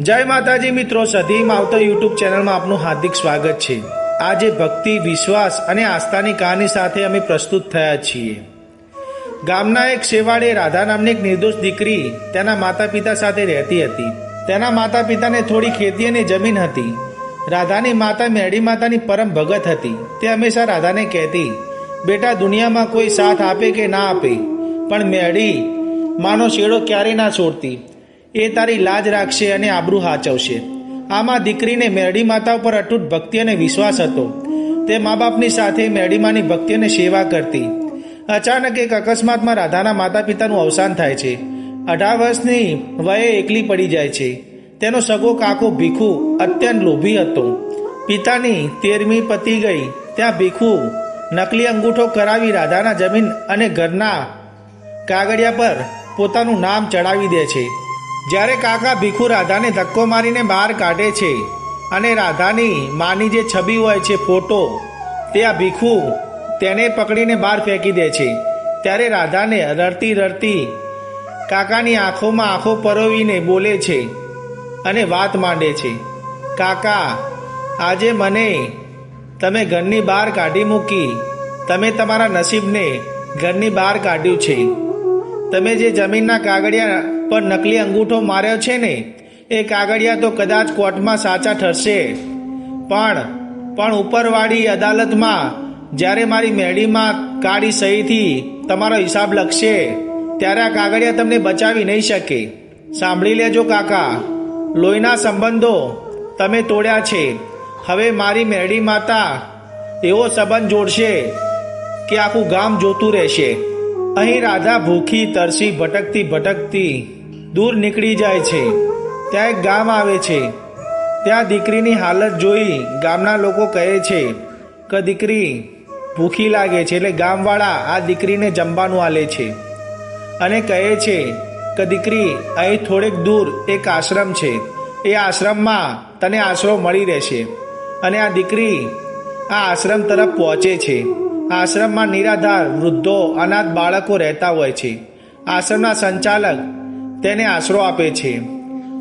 જય માતાજી મિત્રો, સધીમ આવતો યુટ્યુબ ચેનલમાં આપનું હાર્દિક સ્વાગત છે. આજે ભક્તિ, વિશ્વાસ અને આસ્થાની કહાની સાથે અમે પ્રસ્તુત થયા છીએ. ગામના એક શેવાળે રાધા નામની એક નિર્દોષ દીકરી તેના માતા પિતા સાથે રહેતી હતી. તેના માતા પિતાને થોડી ખેતી અને જમીન હતી. રાધાની માતા મેળી માતાની પરમ ભગત હતી. તે હંમેશા રાધાને કહેતી, બેટા, દુનિયામાં કોઈ સાથ આપે કે ના આપે? પણ મેળી માનો શેડો ક્યારેય ના છોડતી. એ તારી લાજ રાખશે અને આબરૂ હાચવશે. આમાં દીકરીને મેરડી માતા ઉપર અટૂટ ભક્તિ અને વિશ્વાસ હતો. તે મા બાપની સાથે મેરડીમાની ભક્તિ અને સેવા કરતી. અચાનક એક અકસ્માતમાં રાધાના માતા પિતાનું અવસાન થાય છે. અઢાર વર્ષની વયે એકલી પડી જાય છે. તેનો સગો કાકો ભીખુ અત્યંત લોભી હતો. પિતાની તેરમી પતી ગઈ. ત્યાં ભીખુ નકલી અંગૂઠો કરાવી રાધાના જમીન અને ઘરના કાગળિયા પર પોતાનું નામ ચડાવી દે છે. જ્યારે કાકા ભીખુ રાધાને ધક્કો મારીને બહાર કાઢે છે અને રાધાની માની જે છબી હોય છે, ફોટો, તે આ ભીખુ તેને પકડીને બહાર ફેંકી દે છે. ત્યારે રાધાને રડતી રડતી કાકાની આંખોમાં આંખો પરોવીને બોલે છે અને વાત માંડે છે, કાકા, આજે મને તમે ઘરની બહાર કાઢી મૂકી. તમે તમારા નસીબને ઘરની બહાર કાઢ્યું છે. તમે જે જમીનના કાગળિયા પર નકલી અંગૂઠો માર્યો છે ને, એ કાગળિયા તો કદાચ કોર્ટમાં સાચા ઠરશે. પણ પણ ઉપરવાળી અદાલતમાં, જ્યારે મારી મેડીમાં કાળી સહીથી તમારો હિસાબ લખશે, ત્યારે આ કાગળિયા તમને બચાવી નહીં શકે. સાંભળી લેજો કાકા. લોહીના સંબંધો તમે તોડ્યા છે. હવે મારી મેળી માતા એવો સંબંધ જોડશે કે આખું ગામ જોતું રહેશે. અહીં રાધા ભૂખી તરસી ભટકતી ભટકતી દૂર નીકળી જાય છે. ત્યાં એક ગામ આવે છે. ત્યાં દીકરીની હાલત જોઈ ગામના લોકો કહે છે કે, દીકરી, ભૂખી લાગે છે. એટલે ગામવાળા આ દીકરીને જમવાનું આલે છે અને કહે છે કે, દીકરી, અહીં થોડેક દૂર એક આશ્રમ છે. એ આશ્રમમાં તને આશરો મળી રહેશે. અને આ દીકરી આ આશ્રમ તરફ પહોંચે છે. આશ્રમમાં નિરાધાર, વૃદ્ધો, અનાથ બાળકો રહેતા હોય છે. આશ્રમના સંચાલક તેને આશરો આપે છે.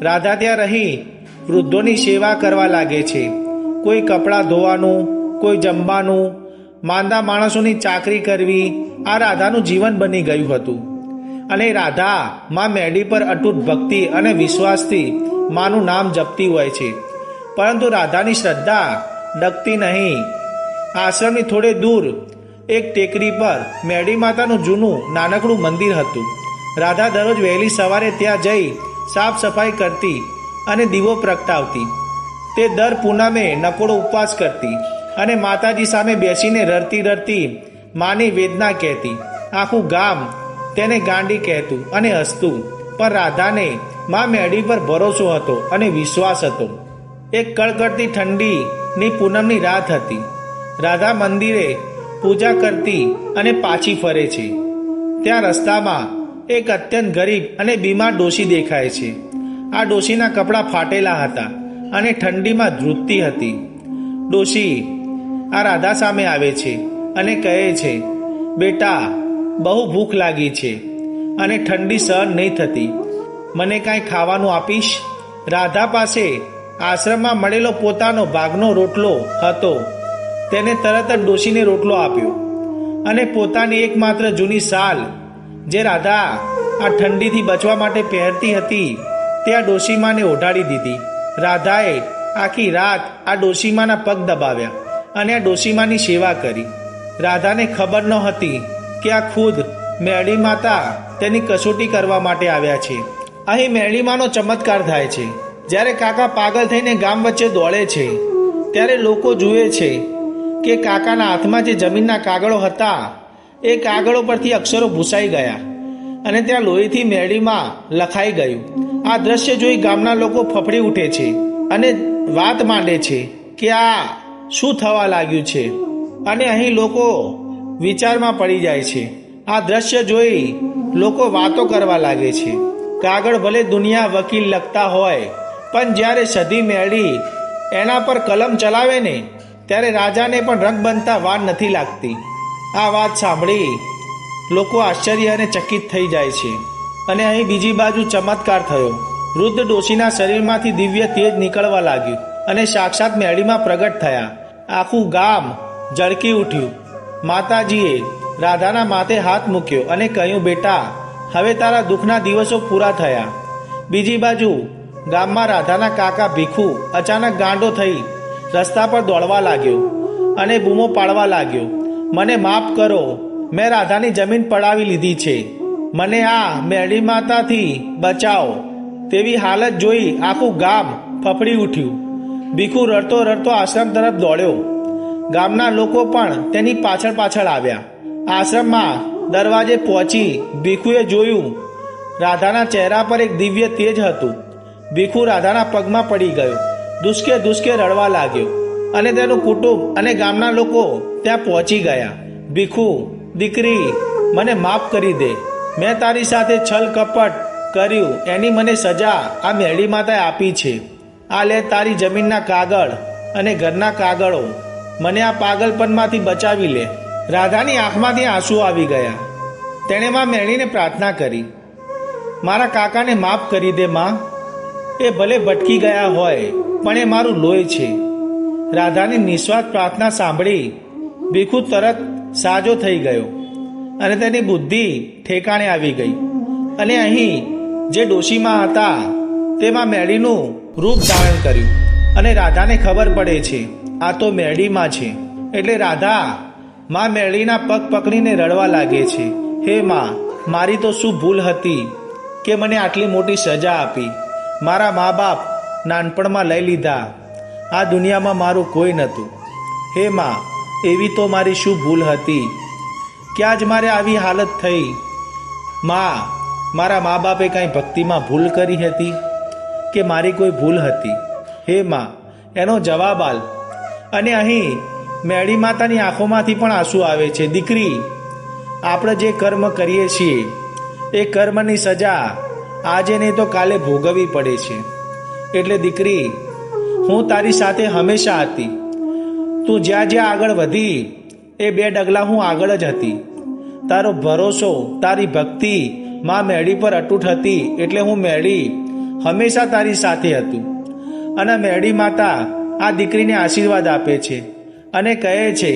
રાધા ત્યાં રહી વૃદ્ધોની સેવા કરવા લાગે છે. કોઈ કપડાં ધોવાનું, કોઈ જમવાનું, માંદા માણસોની ચાકરી કરવી આ રાધાનું જીવન બની ગયું હતું. અને રાધા માં મેડી પર અટૂટ ભક્તિ અને વિશ્વાસથી માનું નામ જપતી હોય છે. પરંતુ રાધાની શ્રદ્ધા ડગતી નહીં. આશ્રમની થોડે દૂર એક ટેકરી પર મેડી માતાનું જૂનું નાનકડું મંદિર હતું. રાધા દરરોજ વહેલી સવારે ત્યાં જઈ સાફ સફાઈ કરતી અને દીવો પ્રગટાવતી. તે દર પૂનમે નકોડો ઉપવાસ કરતી અને માતાજી સામે બેસીને રડતી રડતી માની વેદના કહેતી. આખું ગામ તેને ગાંડી કહેતું અને હસતું. પણ રાધાને મા મેડી પર ભરોસો હતો અને વિશ્વાસ હતો. એક કડકડતી ઠંડીની પૂનમની રાત હતી. રાધા મંદિરે પૂજા કરતી અને પાછી ફરે છે. ત્યાં રસ્તામાં એક અત્યંત ગરીબ અને બીમાર ડોશી દેખાય છે. આ ડોશીના કપડાં ફાટેલા હતા અને ઠંડીમાં ધ્રુજતી હતી. ડોશી, આ રાધા સામે આવે છે અને કહે છે, બેટા, બહુ ભૂખ લાગી છે અને ઠંડી સહન નહીં થતી. મને કાંઈ ખાવાનું આપીશ? રાધા પાસે આશ્રમમાં મળેલો પોતાનો ભાગનો રોટલો હતો. તેને તરત જ ડોશીને રોટલો આપ્યો અને પોતાની એકમાત્ર જૂની સાલ જે રાધા આ ઠંડીથી બચવા માટે પહેરતી હતી, તે આ ડોશીમાને ઓઢાડી દીધી. રાધાએ આખી રાત આ ડોશીમાના પગ દબાવ્યા અને આ ડોશીમાની સેવા કરી. રાધાને ખબર ન હતી કે આ ખુદ મેળી માતા તેની કસોટી કરવા માટે આવ્યા છે. અહીં મેળીમાનો ચમત્કાર થાય છે. જ્યારે કાકા પાગલ થઈને ગામ વચ્ચે દોડે છે, ત્યારે લોકો જુએ છે કે કાકાના હાથમાં જે જમીનના કાગળો હતા એ કાગળો પરથી અક્ષરો ભૂસાઈ ગયા અને ત્યાં લોહીથી મેળીમાં લખાઈ ગયું. આ દ્રશ્ય જોઈ ગામના લોકો ફફડી ઉઠે છે અને વાત માંડે છે કે આ શું થવા લાગ્યું છે? અને અહીં લોકો વિચારમાં પડી જાય છે. આ દ્રશ્ય જોઈ લોકો વાતો કરવા લાગે છે. કાગળ ભલે દુનિયા વકીલ લખતા હોય, પણ જ્યારે સધી મેળી એના પર કલમ ચલાવે ને, ત્યારે રાજાને પણ રંગ બનતા વાર નથી લાગતી. આ વાત સાંભળી લોકો આશ્ચર્ય અને ચકિત થઈ જાય છે. અને અહીં બીજી બાજુ ચમત્કાર થયો. વૃદ્ધ ડોશીના શરીરમાંથી દિવ્ય તેજ નીકળવા લાગ્યું અને સાક્ષાત મેળીમાં પ્રગટ થયા. આખું ગામ ઝળકી ઉઠ્યું. માતાજીએ રાધાના માથે હાથ મૂક્યો અને કહ્યું, બેટા, હવે તારા દુઃખના દિવસો પૂરા થયા. બીજી બાજુ ગામમાં રાધાના કાકા ભીખુ અચાનક ગાંડો થઈ રસ્તા પર દોડવા લાગ્યો અને બૂમો પાડવા લાગ્યો. મને માફ કરો. મેં રાધાની જમીન પડાવી લીધી છે. મને આ મેળી માતાથી બચાવો. તેવી હાલત જોઈ આખું ગામ ફફડી ઉઠ્યું. ભીખુ રડતો રડતો આશ્રમ તરફ દોડ્યો. ગામના લોકો પણ તેની પાછળ પાછળ આવ્યા. આશ્રમમાં દરવાજે પહોંચી ભીખુએ જોયું, રાધાના ચહેરા પર એક દિવ્ય તેજ હતું. ભીખુ રાધાના પગમાં પડી ગયો. દુષ્કે દુષ્કે રડવા લાગ્યો. અને તેનું કુટુંબ અને ગામના લોકો ત્યાં પહોંચી ગયા. ભીખુ, દીકરી, મને માફ કરી દે. મેં તારી સાથે છલ કપટ કર્યું. એની મને સજા આ મેળી માતાએ આપી છે. આ લે તારી જમીનના કાગળ અને ઘરના કાગળો. મને આ પાગલપનમાંથી બચાવી લે. રાધાની આંખમાંથી આંસુ આવી ગયા. તેણે માં મેળીને પ્રાર્થના કરી. મારા કાકાને માફ કરી દે, માં. એ ભલે ભટકી ગયા હોય, પણ એ મારું લોહી છે. રાધાની નિસ્વાર્થ પ્રાર્થના સાંભળી ભીખુ તરત સાજો થઈ ગયો અને તેની બુદ્ધિ ઠેકાણે આવી ગઈ. અને અહીં જે ડોશીમાં હતા, તેમાં મેળીનું રૂપ ધારણ કર્યું. અને રાધાને ખબર પડે છે, આ તો મેળીમાં છે. એટલે રાધા, માં મેળીના પગ પકડીને રડવા લાગે છે. હે માં, મારી તો શું ભૂલ હતી કે મને આટલી મોટી સજા આપી? મારા મા બાપ નાનપણમાં લઈ લીધા. આ દુનિયામાં મારું કોઈ નહોતું. હે માં, એવી તો મારી શું ભૂલ હતી? ક્યાં જ મારે આવી હાલત થઈ? માં, મારા મા બાપે કાંઈ ભક્તિમાં ભૂલ કરી હતી? કે મારી કોઈ ભૂલ હતી? હે માં, એનો જવાબ આલ. અને અહીં, મેળી માતાની આંખોમાંથી પણ આંસુ આવે છે. દીકરી, આપણે જે કર્મ કરીએ છીએ, એ કર્મની સજા આજે નહીં તો કાલે ભોગવવી પડે છે. એટલે દીકરી હું તારી સાથે હંમેશા હતી. તું જ્યાં જ્યાં આગળ વધી, એ બે ડગલા હું આગળ જ હતી. તારો ભરોસો, તારી ભક્તિ માં મેળી પર અટૂટ હતી એટલે હું મેળી હંમેશા તારી સાથે હતું. અને મેળી માતા આ દીકરીને આશીર્વાદ આપે છે અને કહે છે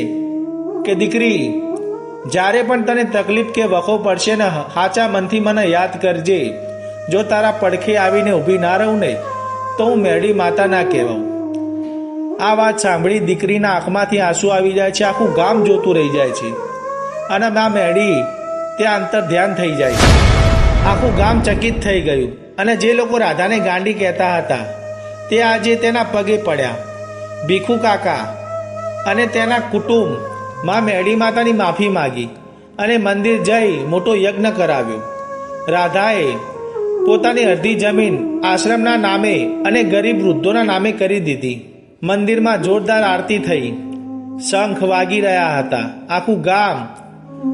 કે, દીકરી, જ્યારે પણ તને તકલીફ કે વખો પડશે ને સાચા મનથી મને યાદ કરજે. જો તારા પડખે આવીને ઊભી ના રહું ને તો હું મેળી માતા ના કહેવાઉં. આ વાત સાંભળી દીકરીના આંખમાંથી આંસુ આવી જાય છે, આખું ગામ જોતું રહી જાય છે. અને મા મેળી ત્યાં અંતર ધ્યાન થઈ જાય છે. આખું ગામ ચકિત થઈ ગયું. અને જે લોકો રાધાને ગાંડી કહેતા હતા, તે આજે તેના પગે પડ્યા. ભીખુ કાકા અને તેના કુટુંબ, મા મેળી માતાની માફી માગી અને મંદિર જઈ મોટો યજ્ઞ કરાવ્યો. રાધાએ પોતાની અડધી જમીન આશ્રમના નામે અને ગરીબ વૃદ્ધોના નામે કરી દીધી. મંદિરમાં જોરદાર આરતી થઈ. શંખ વાગી રહ્યા હતા. આખું ગામ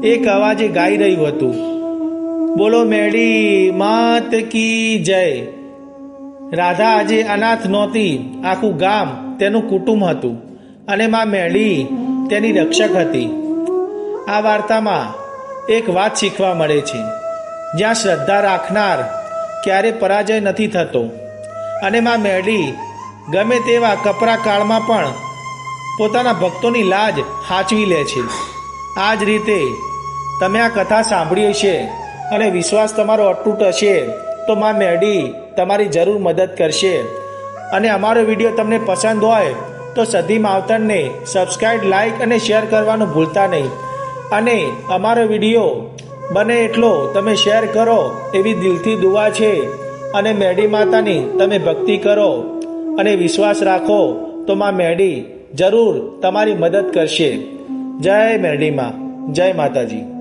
એક અવાજે ગાઈ રહ્યું હતું. બોલો મેળી માત કી જય. રાધા આજે અનાથ નહોતી. આખું ગામ તેનું કુટુંબ હતું અને માં મેળી તેની રક્ષક હતી. આ વાર્તામાં એક વાત શીખવા મળે છે. જ્યાં શ્રદ્ધા રાખનાર ક્યારે પરાજય નથી થતો. અને માં મેળી ગમે તેવા કપરા કાળમાં પણ પોતાના ભક્તોની લાજ હાચવી લે છે. આ જ રીતે તમે આ કથા સાંભળી હશે અને વિશ્વાસ તમારો અતૂટ હશે, તો માં મેડી તમારી જરૂર મદદ કરશે. અને અમારો વીડિયો તમને પસંદ હોય, તો સધી માવતરને સબસ્ક્રાઈબ લાઈક અને શેર કરવાનું ભૂલતા નહીં. અને અમારો વીડિયો બને એટલો તમે શેર કરો એવી દિલથી દુઆ છે અને મેડી માતાની તમે ભક્તિ કરો અને વિશ્વાસ રાખો તો માં મેડી જરૂર તમારી મદદ કરશે. જય મેડીમાં જય માતાજી.